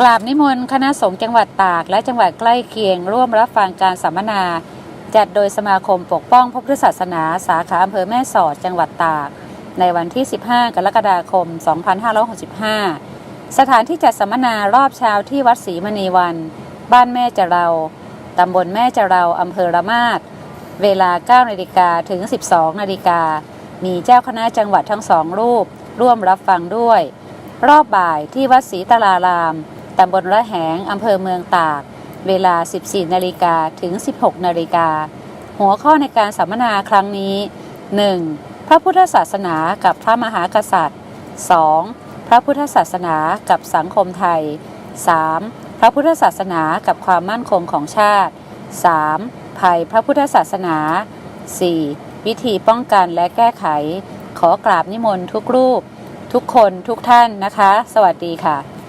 กราบนิมนต์คณะสงฆ์จังหวัดตากและจังหวัดใกล้เคียง ร่วมรับฟังการสัมมนา จัดโดยสมาคมปกป้องพระพุทธศาสนา สาขาอำเภอแม่สอดจังหวัดตาก ในวันที่ 15 กรกฎาคม 2565 สถานที่จัดสัมมนารอบเช้าที่วัดศรีมณีวัน บ้านแม่จะเราตำบลแม่จะเราอำเภอระมาดเวลา 9 นาฬิกาถึง 12 นาฬิกา มีเจ้าคณะจังหวัดทั้งสองรูป ร่วมรับฟังด้วย รอบบ่ายที่วัดศรีตลาราม ตำบลระแหงอำเภอเมืองตาก เวลา 14 นาฬิกาถึง 16 นาฬิกา หัวข้อในการสัมมนาครั้งนี้ 1. พระพุทธศาสนากับพระมหากษัตริย์ 2. พระพุทธศาสนากับสังคมไทย 3. พระพุทธศาสนากับความมั่นคงของชาติ 3. ภัยพระพุทธศาสนา 4. วิธีป้องกันและแก้ไข ขอกราบนิมนต์ทุกรูป ทุกคนทุกท่านนะคะ สวัสดีค่ะ